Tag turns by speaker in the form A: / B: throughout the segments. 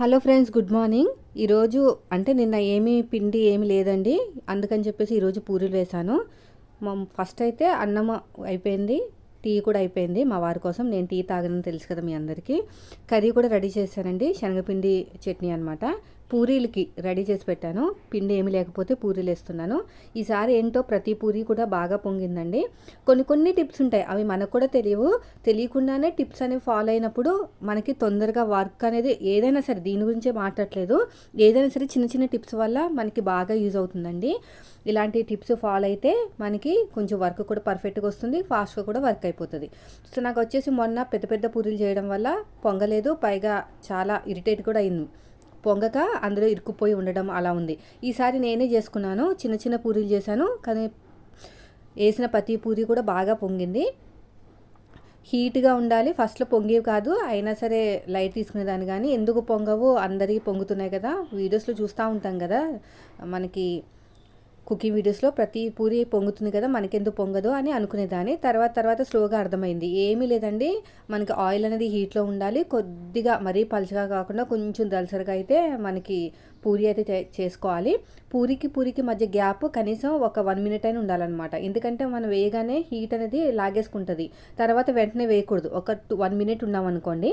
A: Hello friends good morning. ఈరోజు అంటే నిన్న ఏమీ పిండి ఏమి లేదండి. అందుకని చెప్పేసి ఈరోజు పూరీలు వేశాను. మా ఫస్ట్ అయితే అన్నం అయిపోయింది టీ కూడా అయిపోయింది. మా వారి కోసం నేను టీ తాగనని తెలుసు కదా మీ అందరికీ. కర్రీ కూడా రెడీ చేశానండి శనగపిండి చట్నీ అనమాట పూరీలకి రెడీ చేసి పెట్టాను. పిండి ఏమి లేకపోతే పూరీలు వేస్తున్నాను ఈసారి ఏంటో ప్రతి పూరీ కూడా బాగా పొంగిందండి. కొన్ని కొన్ని టిప్స్ ఉంటాయి. అవి మనకు కూడా తెలియవు. తెలియకుండానే టిప్స్ అనేవి ఫాలో అయినప్పుడు మనకి తొందరగా వర్క్ అనేది ఏదైనా సరే దీని గురించే మాట్లాడలేదు ఏదైనా సరే చిన్న చిన్న టిప్స్ వల్ల మనకి బాగా యూజ్ అవుతుందండి. ఇలాంటి టిప్స్ ఫాలో అయితే మనకి కొంచెం వర్క్ కూడా పర్ఫెక్ట్గా వస్తుంది. ఫాస్ట్గా కూడా వర్క్ అయిపోతుంది. సో నాకు వచ్చేసి మొన్న పెద్ద పెద్ద పూరీలు చేయడం వల్ల పొంగలేదు. పైగా చాలా ఇరిటేట్ కూడా అయింది. పొంగక అందులో ఇరుక్కుపోయి ఉండడం అలా ఉంది. ఈసారి నేనే చేసుకున్నాను. చిన్న చిన్న పూరీలు చేశాను. కానీ వేసిన ప్రతి పూరి కూడా బాగా పొంగింది. హీట్గా ఉండాలి. ఫస్ట్లో పొంగేవి కాదు. అయినా సరే లైట్ తీసుకునేదాన్ని కానీ ఎందుకు పొంగవు? అందరికీ పొంగుతున్నాయి కదా. వీడియోస్లో చూస్తూ ఉంటాం కదా. మనకి కుకింగ్ వీడియోస్లో ప్రతి పూరి పొంగుతుంది కదా మనకెందుకు పొంగదు అని అనుకునేదాన్ని. తర్వాత తర్వాత స్లోగా అర్థమైంది. ఏమీ లేదండి మనకి ఆయిల్ అనేది హీట్లో ఉండాలి. కొద్దిగా మరీ పలుచగా కాకుండా కొంచెం దలసరిగా అయితే మనకి పూరి అయితే చేసుకోవాలి. పూరికి పూరికి మధ్య గ్యాప్ కనీసం ఒక వన్ మినిట్ అయినా ఉండాలన్నమాట. ఎందుకంటే మనం వేయగానే హీట్ అనేది లాగేసుకుంటుంది. తర్వాత వెంటనే వేయకూడదు. ఒక టూ వన్ మినిట్ ఉన్నామనుకోండి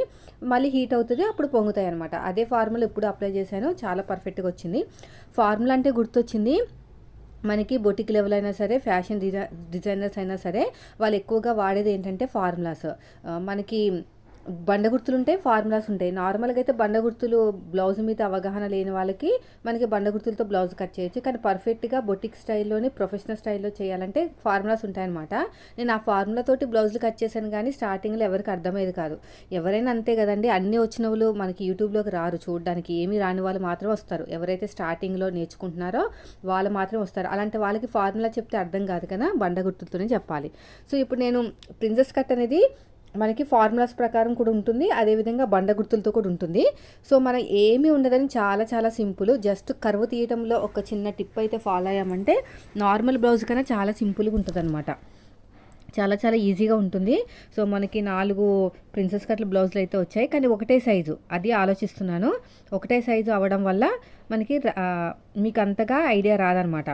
A: మళ్ళీ హీట్ అవుతుంది అప్పుడు పొంగుతాయి అనమాట అదే ఫార్ములా ఎప్పుడు అప్లై చేశాను చాలా పర్ఫెక్ట్గా వచ్చింది. ఫార్ములా అంటే గుర్తొచ్చింది మనకి బొటిక్ లెవెల్ అయినా సరే ఫ్యాషన్ డిజైనర్స్ అయినా సరే వాళ్ళు ఎక్కువగా వాడేది ఏంటంటే ఫార్ములాస్ మనకి బండ గుర్తులు ఉంటాయి ఫార్ములాస్ ఉంటాయి. నార్మల్గా అయితే బండ గుర్తులు బ్లౌజ్ మీద అవగాహన లేని వాళ్ళకి మనకి బండ గుర్తులతో బ్లౌజ్ కట్ చేయొచ్చు. కానీ పర్ఫెక్ట్గా బొటిక్ స్టైల్లోనే ప్రొఫెషనల్ స్టైల్లో చేయాలంటే ఫార్ములాస్ ఉంటాయన్నమాట. నేను ఆ ఫార్ములాతోటి బ్లౌజులు కట్ చేశాను కానీ స్టార్టింగ్లో ఎవరికి అర్థమయ్యేది కాదు. ఎవరైనా అంతే కదండి అన్ని వచ్చిన వాళ్ళు మనకి యూట్యూబ్లోకి రారు. చూడడానికి ఏమీ రాని వాళ్ళు మాత్రం వస్తారు. ఎవరైతే స్టార్టింగ్లో నేర్చుకుంటున్నారో వాళ్ళు మాత్రం వస్తారు. అలాంటి వాళ్ళకి ఫార్ములా చెప్తే అర్థం కాదు కదా బండ గుర్తులతోనే చెప్పాలి. సో ఇప్పుడు నేను ప్రిన్సెస్ కట్ అనేది మనకి ఫార్ములాస్ ప్రకారం కూడా ఉంటుంది అదేవిధంగా బండ గుర్తులతో కూడా ఉంటుంది. సో మనం ఏమీ ఉండదని చాలా చాలా సింపుల్. జస్ట్ కరువు తీయడంలో ఒక చిన్న టిప్ అయితే ఫాలో అయ్యామంటే నార్మల్ బ్లౌజ్ కన్నా చాలా సింపుల్గా ఉంటుంది అనమాట చాలా చాలా ఈజీగా ఉంటుంది. సో మనకి నాలుగు ప్రిన్సెస్ కట్ల బ్లౌజులు అయితే వచ్చాయి. కానీ ఒకటే సైజు అది ఆలోచిస్తున్నాను. ఒకటే సైజు అవ్వడం వల్ల మనకి మీకు అంతగా ఐడియా రాదనమాట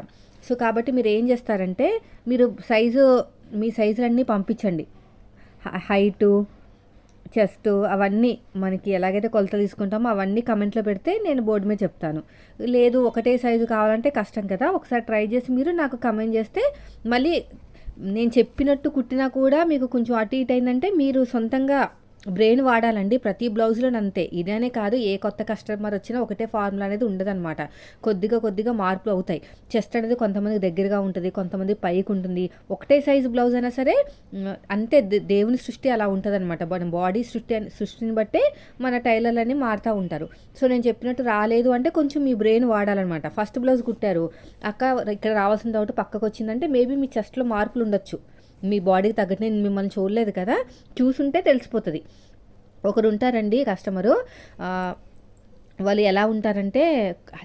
A: సో కాబట్టి మీరు ఏం చేస్తారంటే మీరు సైజు మీ సైజులన్నీ పంపించండి. హైటు చెస్ట్ అవన్నీ మనకి ఎలాగైతే కొలత తీసుకుంటామో అవన్నీ కమెంట్లో పెడితే నేను బోర్డు మీద చెప్తాను. లేదు ఒకటే సైజు కావాలంటే కష్టం కదా. ఒకసారి ట్రై చేసి మీరు నాకు కమెంట్ చేస్తే మళ్ళీ నేను చెప్పినట్టు కుట్టినా కూడా మీకు కొంచెం అటు ఇటు అయిందంటే మీరు సొంతంగా బ్రెయిన్ వాడాలండి. ప్రతి బ్లౌజ్లో అంతే. ఇదనే కాదు ఏ కొత్త కస్టమర్ వచ్చినా ఒకటే ఫార్ములా అనేది ఉండదన్నమాట. కొద్దిగా కొద్దిగా మార్పులు అవుతాయి. చెస్ట్ అనేది కొంతమంది దగ్గరగా ఉంటుంది కొంతమంది పైకి ఉంటుంది. ఒకటే సైజు బ్లౌజ్ అయినా సరే అంతే. దేవుని సృష్టి అలా ఉంటుంది అనమాట మన బాడీ సృష్టి సృష్టిని బట్టే మన టైలర్లని మారుతూ ఉంటారు. సో నేను చెప్పినట్టు రాలేదు అంటే కొంచెం మీ బ్రెయిన్ వాడాలన్నమాట. ఫస్ట్ బ్లౌజ్ కుట్టారు. అక్క ఇక్కడ రావాల్సిన డౌట్ పక్కకు వచ్చిందంటే మేబీ మీ చెస్ట్లో మార్పులు ఉండొచ్చు. మీ బాడీకి తగ్గట్టు నేను మిమ్మల్ని చూడలేదు కదా చూసుంటే తెలిసిపోతుంది. ఒకరు ఉంటారండి కస్టమరు వాళ్ళు ఎలా ఉంటారంటే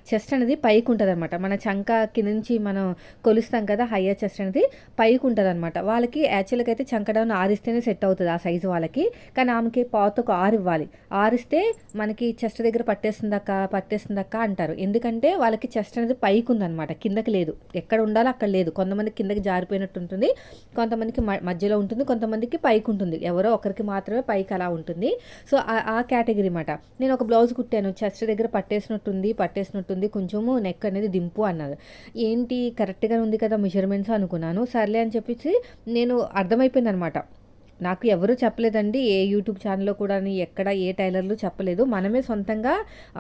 A: చెస్ట్ అనేది పైకి ఉంటుంది అనమాట మన చంక కింద నుంచి మనం కొలుస్తాం కదా హయ్యర్ చెస్ట్ అనేది పైకి ఉంటుంది అనమాట వాళ్ళకి యాక్చువల్గా అయితే చంక డౌన్ ఆరిస్తేనే సెట్ అవుతుంది ఆ సైజు వాళ్ళకి. కానీ ఆమెకి పాతకు ఆరు ఇవ్వాలి. ఆరిస్తే మనకి చెస్ట్ దగ్గర పట్టేస్తుందక్క పట్టేస్తుందక్క అంటారు. ఎందుకంటే వాళ్ళకి చెస్ట్ అనేది పైకి ఉందన్నమాట కిందకి లేదు. ఎక్కడ ఉండాలో అక్కడ లేదు. కొంతమంది కిందకి జారిపోయినట్టు ఉంటుంది. కొంతమందికి మధ్యలో ఉంటుంది. కొంతమందికి పైకి ఉంటుంది ఎవరో ఒకరికి మాత్రమే పైకి అలా ఉంటుంది. సో ఆ కేటగిరీ అనమాట నేను ఒక బ్లౌజ్ కుట్టాను చెస్ట్ చెస్ట్ దగ్గర పట్టేసినట్టుంది పట్టేసినట్టుంది కొంచెము నెక్ అనేది దింపు అన్నారు ఏంటి? కరెక్ట్గా ఉంది కదా మెజర్మెంట్స్ అనుకున్నాను. సర్లే అని చెప్పేసి నేను అర్థమైపోయింది అనమాట నాకు ఎవరు చెప్పలేదండి. ఏ యూట్యూబ్ ఛానల్లో కూడా ఎక్కడ ఏ టైలర్లు చెప్పలేదు. మనమే సొంతంగా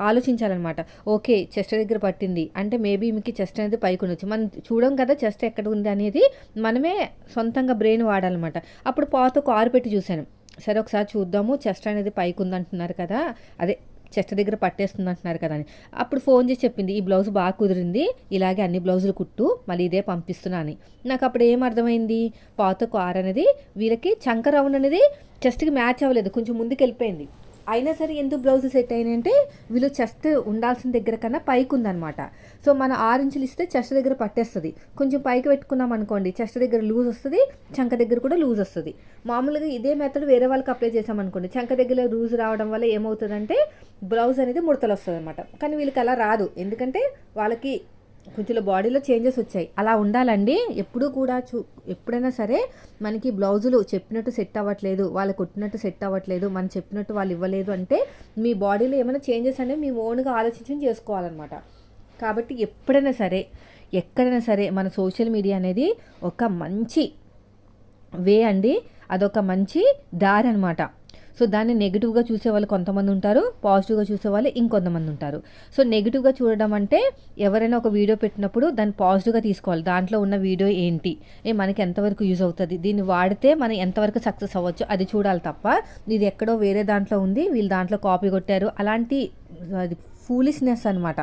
A: ఆలోచించాలన్నమాట. ఓకే చెస్ట్ దగ్గర పట్టింది. అంటే మేబీ మీకు చెస్ట్ అనేది పైకి ఉండొచ్చు. మనం చూడం కదా చెస్ట్ ఎక్కడ ఉంది అనేది మనమే సొంతంగా బ్రెయిన్ వాడాలన్నమాట. అప్పుడు పాత కారు పెట్టి చూశాను. సరే ఒకసారి చూద్దాము. చెస్ట్ అనేది పైకి ఉందంటున్నారు కదా. అదే చెస్ట్ దగ్గర పట్టేస్తుంది అంటున్నారు కదా అని. అప్పుడు ఫోన్ చేసి చెప్పింది ఈ బ్లౌజ్ బాగా కుదిరింది ఇలాగే అన్ని బ్లౌజులు కుట్టు మళ్ళీ ఇదే పంపిస్తున్నా అని. నాకు అప్పుడు ఏం అర్థమైంది? పాత కార్ అనేది వీళ్ళకి చంక రౌండ్ అనేది చెస్ట్కి మ్యాచ్ అవ్వలేదు కొంచెం ముందుకు వెళ్ళిపోయింది అయినా సరే ఎందుకు బ్లౌజ్ సెట్ అయినాయంటే వీళ్ళు చెస్ట్ ఉండాల్సిన దగ్గర కన్నా పైకి ఉందన్నమాట సో మన ఆరు ఇంచులు ఇస్తే చెస్ట్ దగ్గర పట్టేస్తుంది. కొంచెం పైకి పెట్టుకున్నాం అనుకోండి చెస్ట్ దగ్గర లూజ్ వస్తుంది చంక దగ్గర కూడా లూజ్ వస్తుంది. మామూలుగా ఇదే మెథడ్ వేరే వాళ్ళకి అప్లై చేసాం అనుకోండి చంక దగ్గర లూజ్ రావడం వల్ల ఏమవుతుందంటే బ్లౌజ్ అనేది ముడతలు వస్తుంది అనమాట కానీ వీళ్ళకి అలా రాదు. ఎందుకంటే వాళ్ళకి కొంచెం బాడీలో చేంజెస్ వచ్చాయి. అలా ఉండాలండి. ఎప్పుడు కూడా చూ ఎప్పుడైనా సరే మనకి బ్లౌజులు చెప్పినట్టు సెట్ అవ్వట్లేదు వాళ్ళు కుట్టినట్టు సెట్ అవ్వట్లేదు మనం చెప్పినట్టు వాళ్ళు ఇవ్వలేదు అంటే మీ బాడీలో ఏమైనా చేంజెస్ అనేవి మీ ఓన్గా ఆలోచించి చేసుకోవాలన్నమాట. కాబట్టి ఎప్పుడైనా సరే ఎక్కడైనా సరే మన సోషల్ మీడియా అనేది ఒక మంచి వే అండి. అదొక మంచి దారి అనమాట సో దాన్ని నెగిటివ్గా చూసే వాళ్ళు కొంతమంది ఉంటారు పాజిటివ్గా చూసే వాళ్ళు ఇంకొంతమంది ఉంటారు. సో నెగిటివ్గా చూడడం అంటే ఎవరైనా ఒక వీడియో పెట్టినప్పుడు దాన్ని పాజిటివ్గా తీసుకోవాలి. దాంట్లో ఉన్న వీడియో ఏంటి? ఏ మనకి ఎంతవరకు యూజ్ అవుతుంది? దీన్ని వాడితే మనం ఎంతవరకు సక్సెస్ అవ్వచ్చు? అది చూడాలి తప్ప ఇది ఎక్కడో వేరే దాంట్లో ఉంది వీళ్ళు దాంట్లో కాపీ కొట్టారు. అలాంటి అది ఫూలిష్నెస్ అనమాట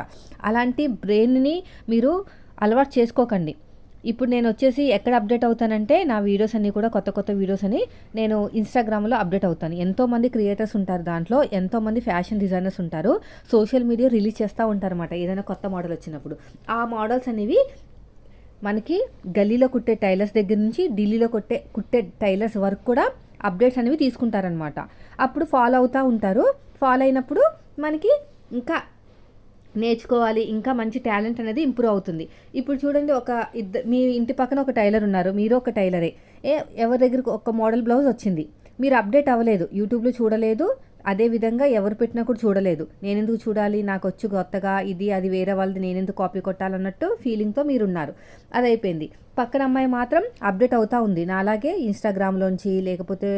A: అలాంటి బ్రెయిన్ని మీరు అలవాటు చేసుకోకండి. ఇప్పుడు నేను వచ్చేసి ఎక్కడ అప్డేట్ అవుతానంటే నా వీడియోస్ అన్నీ కూడా కొత్త కొత్త వీడియోస్ అని నేను ఇన్స్టాగ్రామ్లో అప్డేట్ అవుతాను. ఎంతోమంది క్రియేటర్స్ ఉంటారు దాంట్లో ఎంతోమంది ఫ్యాషన్ డిజైనర్స్ ఉంటారు. సోషల్ మీడియా రిలీజ్ చేస్తూ ఉంటారు అనమాట ఏదైనా కొత్త మోడల్ వచ్చినప్పుడు. ఆ మోడల్స్ అనేవి మనకి గల్లీలో కుట్టే టైలర్స్ దగ్గర నుంచి ఢిల్లీలో కొట్టే కుట్టే టైలర్స్ వరకు కూడా అప్డేట్స్ అనేవి తీసుకుంటారనమాట అప్పుడు ఫాలో అవుతూ ఉంటారు. ఫాలో అయినప్పుడు మనకి ఇంకా నేర్చుకోవాలి ఇంకా మంచి టాలెంట్ అనేది ఇంప్రూవ్ అవుతుంది. ఇప్పుడు చూడండి ఒక ఇద్దరు మీ ఇంటి పక్కన ఒక టైలర్ ఉన్నారు మీరు ఒక టైలరే. ఏ ఎవరి దగ్గరకు ఒక మోడల్ బ్లౌజ్ వచ్చింది. మీరు అప్డేట్ అవ్వలేదు యూట్యూబ్లో చూడలేదు అదే విధంగా ఎవరు పెట్టినా కూడా చూడలేదు. నేను ఎందుకు చూడాలి? నాకు వచ్చు కొత్తగా ఇది అది వేరే వాళ్ళది నేను ఎందుకు కాపీ కొట్టాలన్నట్టు ఫీలింగ్తో మీరున్నారు. అది అయిపోయింది పక్కన అమ్మాయి మాత్రం అప్డేట్ అవుతూ ఉంది. నాలాగే ఇన్స్టాగ్రామ్లోంచి లేకపోతే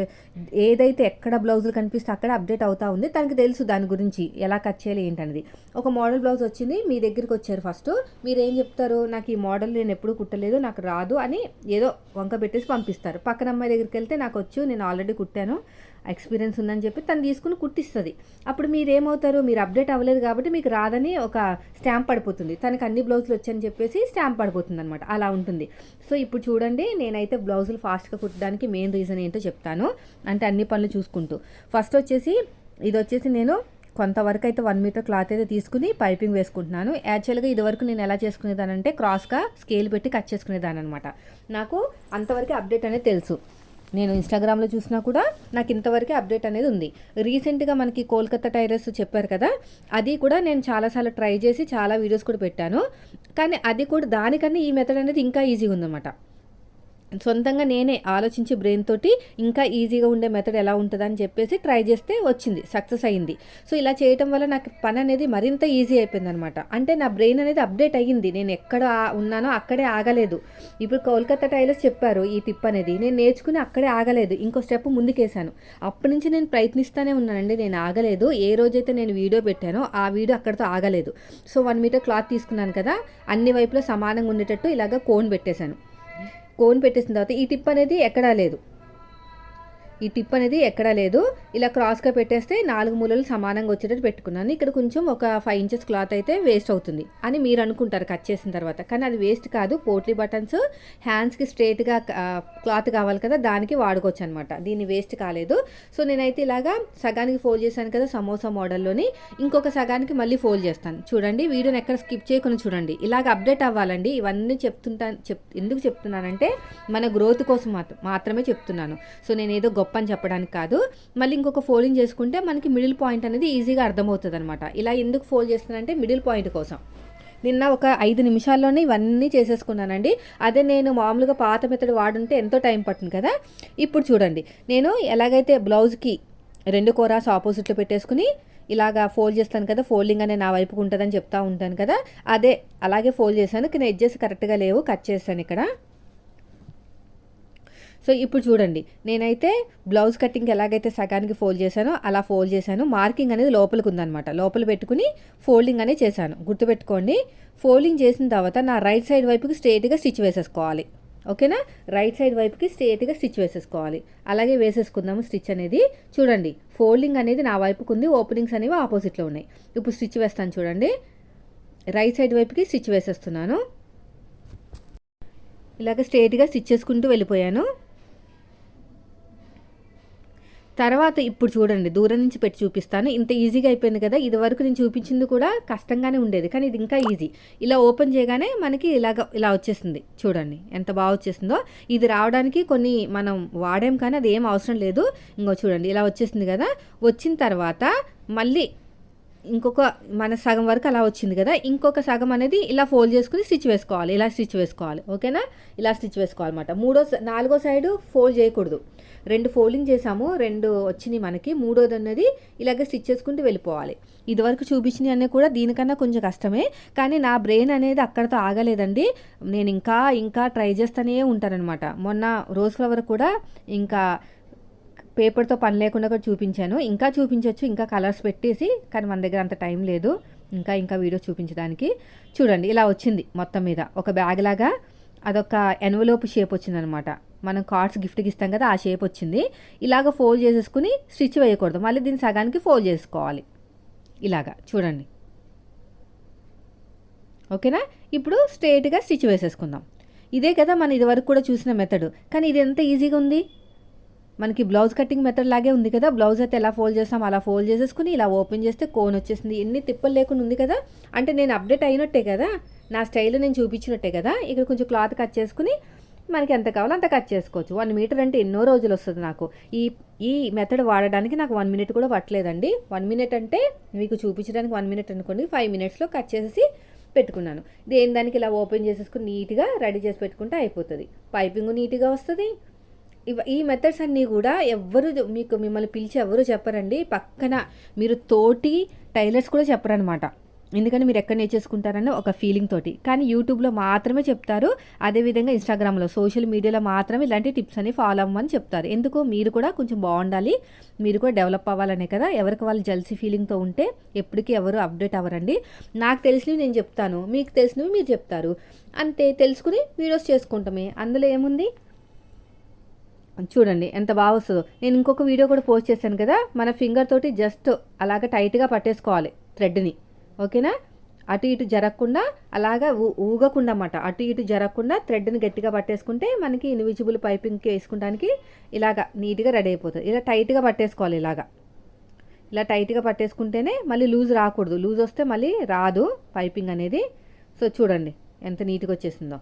A: ఏదైతే ఎక్కడ బ్లౌజులు కనిపిస్తే అక్కడ అప్డేట్ అవుతూ ఉంది. తనకి తెలుసు దాని గురించి ఎలా కట్ చేయాలి ఏంటనేది. ఒక మోడల్ బ్లౌజ్ వచ్చింది మీ దగ్గరికి వచ్చారు ఫస్ట్ మీరు ఏం చెప్తారు? నాకు ఈ మోడల్ నేను ఎప్పుడు కుట్టలేదు నాకు రాదు అని ఏదో వంక పెట్టేసి పంపిస్తారు. పక్కన అమ్మాయి దగ్గరికి వెళ్తే నాకు వచ్చు నేను ఆల్రెడీ కుట్టాను. ఎక్స్పీరియన్స్ ఉందని చెప్పి తను తీసుకుని కుట్టిస్తుంది. అప్పుడు మీరు ఏమవుతారు మీరు అప్డేట్ అవ్వలేదు కాబట్టి మీకు రాదని ఒక స్టాంప్ పడిపోతుంది. తనకు అన్ని బ్లౌజులు వచ్చని చెప్పేసి స్టాంప్ పడిపోతుంది అనమాట అలా ఉంటుంది. సో ఇప్పుడు చూడండి నేనైతే బ్లౌజులు ఫాస్ట్గా కుట్టడానికి మెయిన్ రీజన్ ఏంటో చెప్తాను. అంటే అన్ని పనులు చూసుకుంటూ. ఫస్ట్ వచ్చేసి ఇది వచ్చేసి నేను కొంతవరకు అయితే వన్ మీటర్ క్లాత్ అయితే తీసుకుని పైపింగ్ వేసుకుంటున్నాను. యాక్చువల్గా ఇదివరకు నేను ఎలా చేసుకునేదానంటే క్రాస్గా స్కేల్ పెట్టి కట్ చేసుకునేదాన్ని అనమాట నాకు అంతవరకు అప్డేట్ అనేది తెలుసు. నేను ఇన్స్టాగ్రామ్లో చూసినా కూడా నాకు ఇంతవరకే అప్డేట్ అనేది ఉంది. రీసెంట్గా మనకి కోల్కతా టైరర్స్ చెప్పారు కదా అది కూడా నేను చాలాసార్లు ట్రై చేసి చాలా వీడియోస్ కూడా పెట్టాను. కానీ అది కూడా దానికన్నా ఈ మెథడ్ అనేది ఇంకా ఈజీగా ఉందన్నమాట. సొంతంగా నేనే ఆలోచించి బ్రెయిన్ తోటి ఇంకా ఈజీగా ఉండే మెథడ్ ఎలా ఉంటుందని చెప్పేసి ట్రై చేస్తే వచ్చింది సక్సెస్ అయ్యింది సో ఇలా చేయటం వల్ల నాకు పని అనేది మరింత ఈజీ అయిపోయింది అనమాట అంటే నా బ్రెయిన్ అనేది అప్డేట్ అయ్యింది. నేను ఎక్కడ ఉన్నానో అక్కడే ఆగలేదు. ఇప్పుడు కోల్కతా టైలర్స్ చెప్పారు ఈ టిప్ అనేది. నేను నేర్చుకుని అక్కడే ఆగలేదు. ఇంకో స్టెప్ ముందుకేసాను. అప్పటి నుంచి నేను ప్రయత్నిస్తూనే ఉన్నానండి. నేను ఆగలేదు. ఏ రోజైతే నేను వీడియో పెట్టానో ఆ వీడియో అక్కడితో ఆగలేదు. సో వన్ మీటర్ క్లాత్ తీసుకున్నాను కదా అన్ని వైపులో సమానంగా ఉండేటట్టు ఇలాగ కోన్ పెట్టేశాను. కోన్ పెట్టేసిన తర్వాత ఈ టిప్ అనేది ఎక్కడా లేదు. ఈ టిప్ అనేది ఎక్కడా లేదు. ఇలా క్రాస్గా పెట్టేస్తే నాలుగు మూలలు సమానంగా వచ్చేటట్టు పెట్టుకున్నాను. ఇక్కడ కొంచెం ఒక ఫైవ్ ఇంచెస్ క్లాత్ అయితే వేస్ట్ అవుతుంది అని మీరు అనుకుంటారు కట్ చేసిన తర్వాత. కానీ అది వేస్ట్ కాదు. పోట్లీ బటన్స్ హ్యాండ్స్కి స్ట్రేట్గా క్లాత్ కావాలి కదా దానికి వాడుకోవచ్చు అనమాట దీన్ని వేస్ట్ కాలేదు. సో నేనైతే ఇలాగా సగానికి ఫోల్డ్ చేశాను కదా సమోసా మోడల్లోని. ఇంకొక సగానికి మళ్ళీ ఫోల్డ్ చేస్తాను. చూడండి వీడియోని ఎక్కడ స్కిప్ చేయకుండా చూడండి. ఇలాగ అప్డేట్ అవ్వాలండి. ఇవన్నీ చెప్తుంటాను చెప్ ఎందుకు చెప్తున్నానంటే మన గ్రోత్ కోసం మాత్రమే చెప్తున్నాను. సో నేను ఏదో గొప్ప అని చెప్పడానికి కాదు. మళ్ళీ ఇంకొక ఫోల్డింగ్ చేసుకుంటే మనకి మిడిల్ పాయింట్ అనేది ఈజీగా అర్థమవుతుంది అనమాట ఇలా ఎందుకు ఫోల్డ్ చేస్తున్నానంటే మిడిల్ పాయింట్ కోసం. నిన్న ఒక ఐదు నిమిషాల్లోనే ఇవన్నీ చేసేసుకున్నానండి. అదే నేను మామూలుగా పాత మెత్తడి వాడుంటే ఎంతో టైం పట్టింది కదా. ఇప్పుడు చూడండి. నేను ఎలాగైతే బ్లౌజ్కి రెండు కోరాస్ ఆపోజిట్లో పెట్టేసుకుని ఇలాగా ఫోల్డ్ చేస్తాను కదా ఫోల్డింగ్ అనే నా వైపుకు ఉంటుందని చెప్తా ఉంటాను కదా. అదే అలాగే ఫోల్డ్ చేశాను. కానీ ఎడ్జెస్ కరెక్ట్గా లేవు. కట్ చేస్తాను ఇక్కడ. సో ఇప్పుడు చూడండి నేనైతే బ్లౌజ్ కటింగ్ ఎలాగైతే సగానికి ఫోల్డ్ చేశానో అలా ఫోల్డ్ చేశాను. మార్కింగ్ అనేది లోపలికి ఉందనమాట లోపల పెట్టుకుని ఫోల్డింగ్ అనేది చేశాను. గుర్తుపెట్టుకోండి ఫోల్డింగ్ చేసిన తర్వాత నా రైట్ సైడ్ వైపుకి స్ట్రేట్గా స్టిచ్ వేసేసుకోవాలి. ఓకేనా? రైట్ సైడ్ వైపుకి స్ట్రేట్గా స్టిచ్ వేసేసుకోవాలి. అలాగే వేసేసుకుందాము స్టిచ్ అనేది. చూడండి ఫోల్డింగ్ అనేది నా వైపుకు ఉంది ఓపెనింగ్స్ అనేవి ఆపోజిట్లో ఉన్నాయి. ఇప్పుడు స్టిచ్ వేస్తాను చూడండి. రైట్ సైడ్ వైపుకి స్టిచ్ వేసేస్తున్నాను. ఇలాగ స్ట్రేట్గా స్టిచ్ చేసుకుంటూ వెళ్ళిపోయాను. తర్వాత ఇప్పుడు చూడండి దూరం నుంచి పెట్టి చూపిస్తాను. ఇంత ఈజీగా అయిపోయింది కదా ఇది వరకు నేను చూపించింది కూడా కష్టంగానే ఉండేది కానీ ఇది ఇంకా ఈజీ. ఇలా ఓపెన్ చేయగానే మనకి ఇలాగ ఇలా వచ్చేసింది. చూడండి ఎంత బాగా వచ్చేసిందో. ఇది రావడానికి కొన్ని మనం వాడాం కానీ అది ఏం అవసరం లేదు. ఇంకో చూడండి ఇలా వచ్చేసింది కదా. వచ్చిన తర్వాత మళ్ళీ ఇంకొక మన సగం వరకు అలా వచ్చింది కదా ఇంకొక సగం అనేది ఇలా ఫోల్డ్ చేసుకుని స్టిచ్ వేసుకోవాలి ఇలా స్టిచ్ వేసుకోవాలి ఓకేనా ఇలా స్టిచ్ వేసుకోవాలన్నమాట. మూడో నాలుగో సైడు ఫోల్డ్ చేయకూడదు. రెండు ఫోల్డింగ్ చేసాము రెండు వచ్చినాయి మనకి మూడోది అన్నది ఇలాగ స్టిచ్ చేసుకుంటూ వెళ్ళిపోవాలి. ఇదివరకు చూపించినవి అన్నీ కూడా దీనికన్నా కొంచెం కష్టమే కానీ నా బ్రెయిన్ అనేది అక్కడతో ఆగలేదండి. నేను ఇంకా ఇంకా ట్రై చేస్తూనే ఉంటానన్నమాట. మొన్న రోజ్ ఫ్లవర్ కూడా ఇంకా పేపర్తో పని లేకుండా కూడా చూపించాను. ఇంకా చూపించవచ్చు ఇంకా కలర్స్ పెట్టేసి కానీ మన దగ్గర అంత టైం లేదు. ఇంకా ఇంకా వీడియో చూపించడానికి. చూడండి ఇలా వచ్చింది మొత్తం మీద. ఒక బ్యాగ్ లాగా అదొక ఎన్వలోప్ షేప్ వచ్చిందనమాట. మనం కార్డ్స్ గిఫ్ట్కి ఇస్తాం కదా ఆ షేప్ వచ్చింది. ఇలాగ ఫోల్డ్ చేసేసుకుని స్టిచ్ వేయకూడదు. మళ్ళీ దీన్ని సగానికి ఫోల్డ్ చేసుకోవాలి. ఇలాగా చూడండి. ఓకేనా? ఇప్పుడు స్ట్రైట్గా స్టిచ్ వేసేసుకుందాం. ఇదే కదా మనం ఇదివరకు కూడా చూసిన మెథడ్. కానీ ఇది ఎంత ఈజీగా ఉంది? మనకి బ్లౌజ్ కటింగ్ మెథడ్ లాగే ఉంది కదా. బ్లౌజ్ అయితే ఎలా ఫోల్డ్ చేస్తాం అలా ఫోల్డ్ చేసేసుకుని ఇలా ఓపెన్ చేస్తే కోన్ వచ్చేసింది. ఎన్ని తిప్పలు లేకుండా ఉంది కదా. అంటే నేను అప్డేట్ అయినట్టే కదా. నా స్టైల్ నేను చూపించినట్టే కదా. ఇక్కడ కొంచెం క్లాత్ కట్ చేసుకుని మనకి ఎంత కావాలో అంత కట్ చేసుకోవచ్చు. వన్ మీటర్ అంటే ఎన్నో రోజులు వస్తుంది నాకు. ఈ ఈ మెథడ్ వాడడానికి నాకు వన్ మినిట్ కూడా పట్టలేదండి. వన్ మినిట్ అంటే మీకు చూపించడానికి వన్ మినిట్ అనుకోండి. ఫైవ్ మినిట్స్లో కట్ చేసేసి పెట్టుకున్నాను. దేని దానికి ఇలా ఓపెన్ చేసేసుకుని నీట్గా రెడీ చేసి పెట్టుకుంటే అయిపోతుంది. పైపింగ్ నీట్గా వస్తుంది. ఈ మెథడ్స్ అన్నీ కూడా ఎవ్వరు మీకు మిమ్మల్ని పిలిచి ఎవరు చెప్పరండి. పక్కన మీరు తోటి టైలర్స్ కూడా చెప్పరనమాట ఎందుకంటే మీరు ఎక్కడ నేర్చేసుకుంటారని ఒక ఫీలింగ్ తోటి. కానీ యూట్యూబ్లో మాత్రమే చెప్తారు. అదేవిధంగా ఇన్స్టాగ్రామ్లో సోషల్ మీడియాలో మాత్రమే ఇలాంటి టిప్స్ అని ఫాలో అవ్వమని చెప్తారు. ఎందుకు మీరు కూడా కొంచెం బాగుండాలి. మీరు కూడా డెవలప్ అవ్వాలనే కదా. ఎవరికి వాళ్ళు జల్సీ ఫీలింగ్తో ఉంటే ఎప్పటికీ ఎవరు అప్డేట్ అవ్వరండి. నాకు తెలిసినవి నేను చెప్తాను. మీకు తెలిసినవి మీరు చెప్తారు. అంతే తెలుసుకుని వీడియోస్ చేసుకుంటామే. అందులో ఏముంది? చూడండి ఎంత బాగా వస్తుందో. నేను ఇంకొక వీడియో కూడా పోస్ట్ చేశాను కదా మన ఫింగర్ తోటి జస్ట్ అలాగ టైట్గా పట్టేసుకోవాలి థ్రెడ్ని ఓకేనా? అటు ఇటు జరగకుండా అలాగా ఊ ఊగకుండా అన్నమాట. అటు ఇటు జరగకుండా థ్రెడ్ని గట్టిగా పట్టేసుకుంటే మనకి ఇన్విజిబుల్ పైపింగ్కి వేసుకోవడానికి ఇలాగా నీట్గా రెడీ అయిపోతుంది. ఇలా టైట్గా పట్టేసుకోవాలి ఇలాగా. ఇలా టైట్గా పట్టేసుకుంటేనే మళ్ళీ లూజ్ రాకూడదు. లూజ్ వస్తే మళ్ళీ రాదు పైపింగ్ అనేది. సో చూడండి ఎంత నీట్గా వచ్చేసిందో.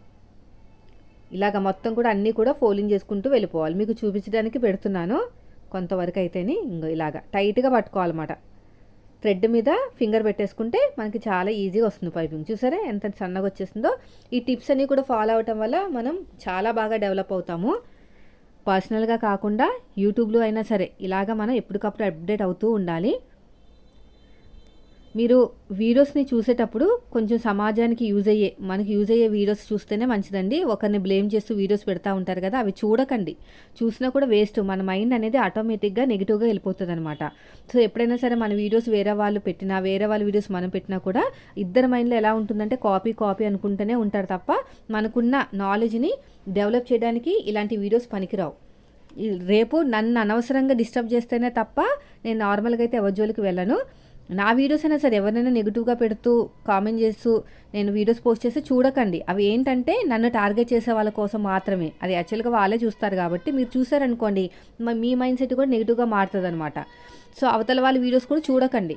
A: ఇలాగ మొత్తం కూడా అన్నీ కూడా ఫోల్డింగ్ చేసుకుంటూ వెళ్ళిపోవాలి. మీకు చూపించడానికి పెడుతున్నాను. కొంతవరకు అయితేనే ఇంకో ఇలాగా టైట్గా పట్టుకోవాలన్నమాట. థ్రెడ్ మీద ఫింగర్ పెట్టేసుకుంటే మనకి చాలా ఈజీగా వస్తుంది పైపింగ్. చూసారా ఎంత సన్నగా వచ్చేసిందో ఈ టిప్స్ అన్నీ కూడా ఫాలో అవటం వల్ల మనం చాలా బాగా డెవలప్ అవుతాము. పర్సనల్గా కాకుండా యూట్యూబ్లో అయినా సరే ఇలాగ మనం ఎప్పటికప్పుడు అప్డేట్ అవుతూ ఉండాలి. మీరు వీడియోస్ని చూసేటప్పుడు కొంచెం సమాజానికి యూజ్ అయ్యే మనకి యూజ్ అయ్యే వీడియోస్ చూస్తేనే మంచిదండి. ఒకరిని బ్లేమ్ చేస్తూ వీడియోస్ పెడతా ఉంటారు కదా అవి చూడకండి. చూసినా కూడా వేస్ట్. మన మైండ్ అనేది ఆటోమేటిక్గా నెగిటివ్గా వెళ్ళిపోతుంది అనమాట సో ఎప్పుడైనా సరే మన వీడియోస్ వేరే వాళ్ళు పెట్టినా వేరే వాళ్ళ వీడియోస్ మనం పెట్టినా కూడా ఇద్దరి మైండ్లో ఎలా ఉంటుందంటే కాపీ కాపీ అనుకుంటూనే ఉంటారు తప్ప మనకున్న నాలెడ్జ్ని డెవలప్ చేయడానికి ఇలాంటి వీడియోస్ పనికిరావు. ఈ- రేపు నన్ను అనవసరంగా డిస్టర్బ్ చేస్తేనే తప్ప నేను నార్మల్గా అయితే ఎవరి జోలికి వెళ్ళను. నా వీడియోస్ అయినా సరే ఎవరైనా నెగిటివ్గా పెడుతూ కామెంట్ చేస్తూ నేను వీడియోస్ పోస్ట్ చేస్తే చూడకండి. అవి ఏంటంటే నన్ను టార్గెట్ చేసే వాళ్ళ కోసం మాత్రమే. అది యాక్చువల్గా వాళ్ళే చూస్తారు కాబట్టి మీరు చూసారనుకోండి మీ మైండ్ సెట్ కూడా నెగిటివ్గా మారుతుంది అనమాట సో అవతల వాళ్ళ వీడియోస్ కూడా చూడకండి.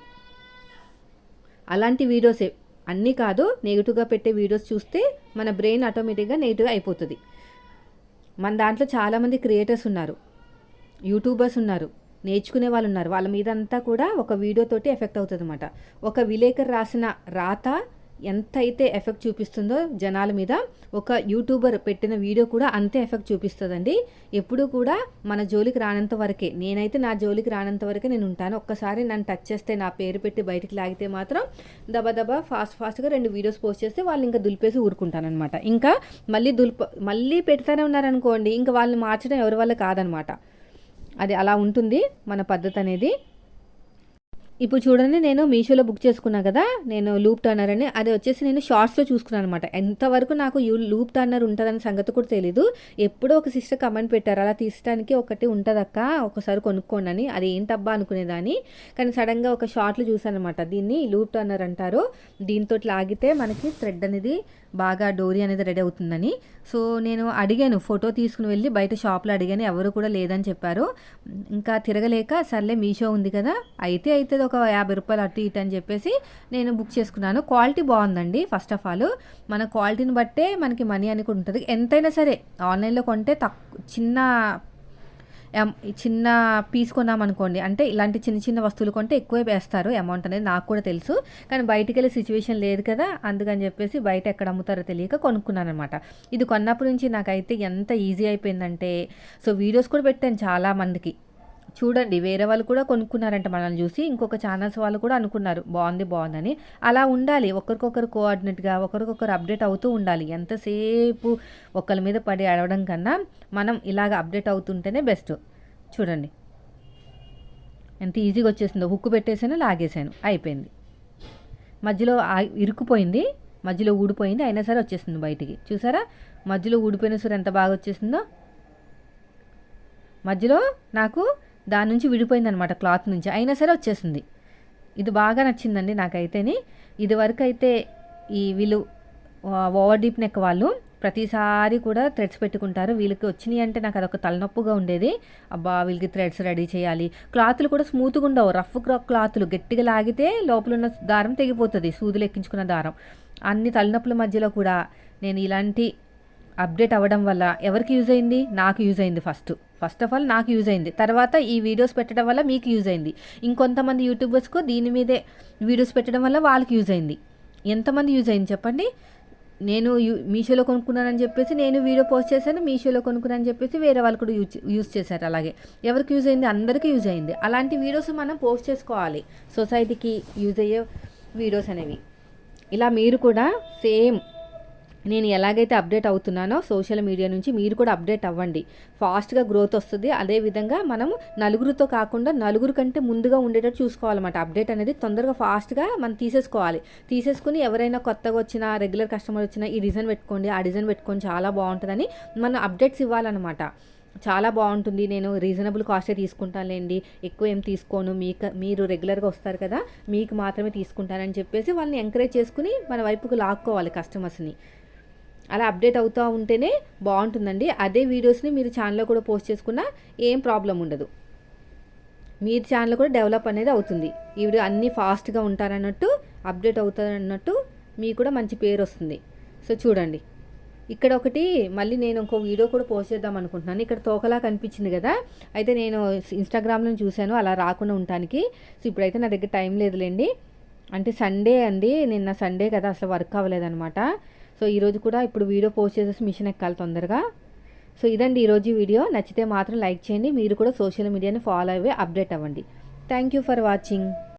A: అలాంటి వీడియోసే అన్నీ కాదు నెగిటివ్గా పెట్టే వీడియోస్ చూస్తే మన బ్రెయిన్ ఆటోమేటిక్గా నెగిటివ్గా అయిపోతుంది. మన దాంట్లో చాలామంది క్రియేటర్స్ ఉన్నారు. యూట్యూబర్స్ ఉన్నారు. నేర్చుకునే వాళ్ళు ఉన్నారు వాళ్ళ మీద అంతా కూడా ఒక వీడియోతోటి ఎఫెక్ట్ అవుతుంది అనమాట ఒక విలేకరు రాసిన రాత ఎంత అయితే ఎఫెక్ట్ చూపిస్తుందో జనాల మీద ఒక యూట్యూబర్ పెట్టిన వీడియో కూడా అంతే ఎఫెక్ట్ చూపిస్తుందండి. ఎప్పుడూ కూడా మన జోలికి రానంత వరకే నేనైతే నా జోలికి రానంత వరకే నేను ఉంటాను. ఒక్కసారి నన్ను టచ్ చేస్తే నా పేరు పెట్టి బయటికి లాగితే మాత్రం దబదబా ఫాస్ట్ ఫాస్ట్గా రెండు వీడియోస్ పోస్ట్ చేస్తే వాళ్ళు ఇంకా దులిపేసి ఊరుకుంటానమాట ఇంకా మళ్ళీ దులిప మళ్ళీ పెడతానే ఉన్నారనుకోండి ఇంకా వాళ్ళని మార్చడం ఎవరి వల్ల కాదనమాట అది అలా ఉంటుంది మన పద్ధతి అనేది ఇప్పుడు చూడండి నేను మీషోలో బుక్ చేసుకున్నా కదా నేను లూప్ టర్నర్ అని అది వచ్చేసి నేను షార్ట్స్లో చూసుకున్నాను అనమాట ఎంతవరకు నాకు యూ లూప్ టర్నర్ ఉంటుందనే సంగతి కూడా తెలీదు. ఎప్పుడో ఒక సిస్టర్ కమెంట్ పెట్టారు అలా తీసడానికి ఒకటి ఉంటుందక్క ఒకసారి కొనుక్కోండి అని. అది ఏంటబ్బా అనుకునేదాన్ని. కానీ సడన్గా ఒక షార్ట్లు చూసాను అనమాట దీన్ని లూప్ టర్నర్ అంటారు. దీంతో లాగితే మనకి థ్రెడ్ అనేది బాగా డోరీ అనేది రెడీ అవుతుందని. సో నేను అడిగాను ఫోటో తీసుకుని వెళ్ళి బయట షాప్లో అడిగాను ఎవరు కూడా లేదని చెప్పారు. ఇంకా తిరగలేక సర్లే మీషో ఉంది కదా అయితే అయితే ఒక యాభై రూపాయలు అటు ఇటు అని చెప్పేసి నేను బుక్ చేసుకున్నాను. క్వాలిటీ బాగుందండి ఫస్ట్ ఆఫ్ ఆల్. మన క్వాలిటీని బట్టే మనకి మనీ అని కూడా ఉంటుంది. ఎంతైనా సరే ఆన్లైన్లో కొంటే తక్కువ చిన్న ఎం- చిన్న పీస్ కొన్నామనుకోండి అంటే ఇలాంటి చిన్న చిన్న వస్తువులు కొంటే ఎక్కువే వేస్తారు. అమౌంట్ అనేది నాకు కూడా తెలుసు. కానీ బయటికి వెళ్ళే సిచ్యువేషన్ లేదు కదా అందుకని చెప్పేసి బయట ఎక్కడ అమ్ముతారో తెలియక కొనుక్కున్నాను అనమాట ఇది కొన్నప్పటి నుంచి నాకైతే ఎంత ఈజీ అయిపోయిందంటే సో వీడియోస్ కూడా పెట్టాను చాలా మందికి. చూడండి వేరే వాళ్ళు కూడా కొనుక్కున్నారంట మనల్ని చూసి. ఇంకొక ఛానల్స్ వాళ్ళు కూడా అనుకున్నారు బాగుంది బాగుందని. అలా ఉండాలి. ఒకరికొకరు కోఆర్డినేట్గా ఒకరికొకరు అప్డేట్ అవుతూ ఉండాలి. ఎంతసేపు ఒకరి మీద పడి అడవడం కన్నా మనం ఇలాగ అప్డేట్ అవుతుంటేనే బెస్ట్. చూడండి. ఎంత ఈజీగా వచ్చేసిందో. హుక్కు పెట్టేసాను లాగేశాను అయిపోయింది. మధ్యలో ఇరుక్కుపోయింది. మధ్యలో ఊడిపోయింది. అయినా సరే వచ్చేసింది బయటికి. చూసారా? మధ్యలో ఊడిపోయిన సరే ఎంత బాగా వచ్చేసిందో. మధ్యలో నాకు దాని నుంచి విడిపోయింది అనమాట క్లాత్ నుంచి. అయినా సరే వచ్చేసింది. ఇది బాగా నచ్చిందండి నాకైతేని. ఇది వరకు అయితే ఈ వీళ్ళు ఓవర్ డీప్ నెక్ వాళ్ళు ప్రతిసారి కూడా థ్రెడ్స్ పెట్టుకుంటారు. వీళ్ళకి వచ్చినాయి అంటే నాకు అదొక తలనొప్పుగా ఉండేది. అబ్బా వీళ్ళకి థ్రెడ్స్ రెడీ చేయాలి. క్లాతులు కూడా స్మూత్గా ఉండవు. రఫ్ క్లాతులు గట్టిగా లాగితే లోపల ఉన్న దారం తెగిపోతుంది. సూదులు ఎక్కించుకున్న దారం. అన్ని తలనొప్పుల మధ్యలో కూడా నేను ఇలాంటి అప్డేట్ అవ్వడం వల్ల ఎవరికి యూజ్ అయింది? నాకు యూజ్ అయింది ఫస్ట్. ఫస్ట్ ఆఫ్ ఆల్ నాకు యూజ్ అయింది. తర్వాత ఈ వీడియోస్ పెట్టడం వల్ల మీకు యూజ్ అయింది. ఇంకొంతమంది యూట్యూబర్స్కు దీని మీదే వీడియోస్ పెట్టడం వల్ల వాళ్ళకి యూజ్ అయింది. ఎంతమంది యూజ్ అయింది చెప్పండి? నేను యూ మీషోలో కొనుక్కున్నానని చెప్పేసి నేను వీడియో పోస్ట్ చేశాను మీషోలో కొనుక్కున్నానని చెప్పేసి వేరే వాళ్ళు కూడా యూజ్ యూజ్ చేశారు అలాగే. ఎవరికి యూజ్ అయింది? అందరికీ యూజ్ అయింది. అలాంటి వీడియోస్ మనం పోస్ట్ చేసుకోవాలి. సొసైటీకి యూజ్ అయ్యే వీడియోస్ అనేవి. ఇలా మీరు కూడా సేమ్ నేను ఎలాగైతే అప్డేట్ అవుతున్నానో సోషల్ మీడియా నుంచి మీరు కూడా అప్డేట్ అవ్వండి. ఫాస్ట్గా గ్రోత్ వస్తుంది. అదేవిధంగా మనం నలుగురితో కాకుండా నలుగురు కంటే ముందుగా ఉండేటట్టు చూసుకోవాలన్నమాట. అప్డేట్ అనేది తొందరగా ఫాస్ట్గా మనం తీసేసుకోవాలి. తీసేసుకుని ఎవరైనా కొత్తగా వచ్చినా రెగ్యులర్ కస్టమర్ వచ్చినా ఈ డిజైన్ పెట్టుకోండి ఆ డిజైన్ పెట్టుకోండి చాలా బాగుంటుందని మనం అప్డేట్స్ ఇవ్వాలన్నమాట. చాలా బాగుంటుంది. నేను రీజనబుల్ కాస్టే తీసుకుంటానులేండి. ఎక్కువ ఏం తీసుకోను. మీకు మీరు రెగ్యులర్గా వస్తారు కదా మీకు మాత్రమే తీసుకుంటానని చెప్పేసి వాళ్ళని ఎంకరేజ్ చేసుకుని మన వైపుకు లాక్కోవాలి కస్టమర్స్ని. అలా అప్డేట్ అవుతూ ఉంటేనే బాగుంటుందండి. అదే వీడియోస్ని మీరు ఛానల్లో కూడా పోస్ట్ చేసుకున్నా ఏం ప్రాబ్లం ఉండదు. మీ ఛానల్ కూడా డెవలప్ అనేది అవుతుంది. ఈ అన్నీ ఫాస్ట్గా ఉంటారన్నట్టు అప్డేట్ అవుతారన్నట్టు మీకు కూడా మంచి పేరు వస్తుంది. సో చూడండి. ఇక్కడ ఒకటి మళ్ళీ నేను ఇంకో వీడియో కూడా పోస్ట్ చేద్దాం అనుకుంటున్నాను. ఇక్కడ తోకలా కనిపించింది కదా. అయితే నేను ఇన్స్టాగ్రామ్లో చూశాను అలా రాకుండా ఉండటానికి. సో ఇప్పుడైతే నా దగ్గర టైం లేదులేండి. అంటే సండే అండి. నిన్న సండే కదా అసలు వర్క్ అవ్వలేదన్నమాట. సో ఈరోజు కూడా ఇప్పుడు వీడియో పోస్ట్ చేసేసి మిషన్ ఎక్కాలి తొందరగా. సో ఇదండి ఈరోజు వీడియో. నచ్చితే మాత్రం లైక్ చేయండి. మీరు కూడా సోషల్ మీడియాని ఫాలో అయ్యి అప్డేట్ అవ్వండి. Thank you for watching.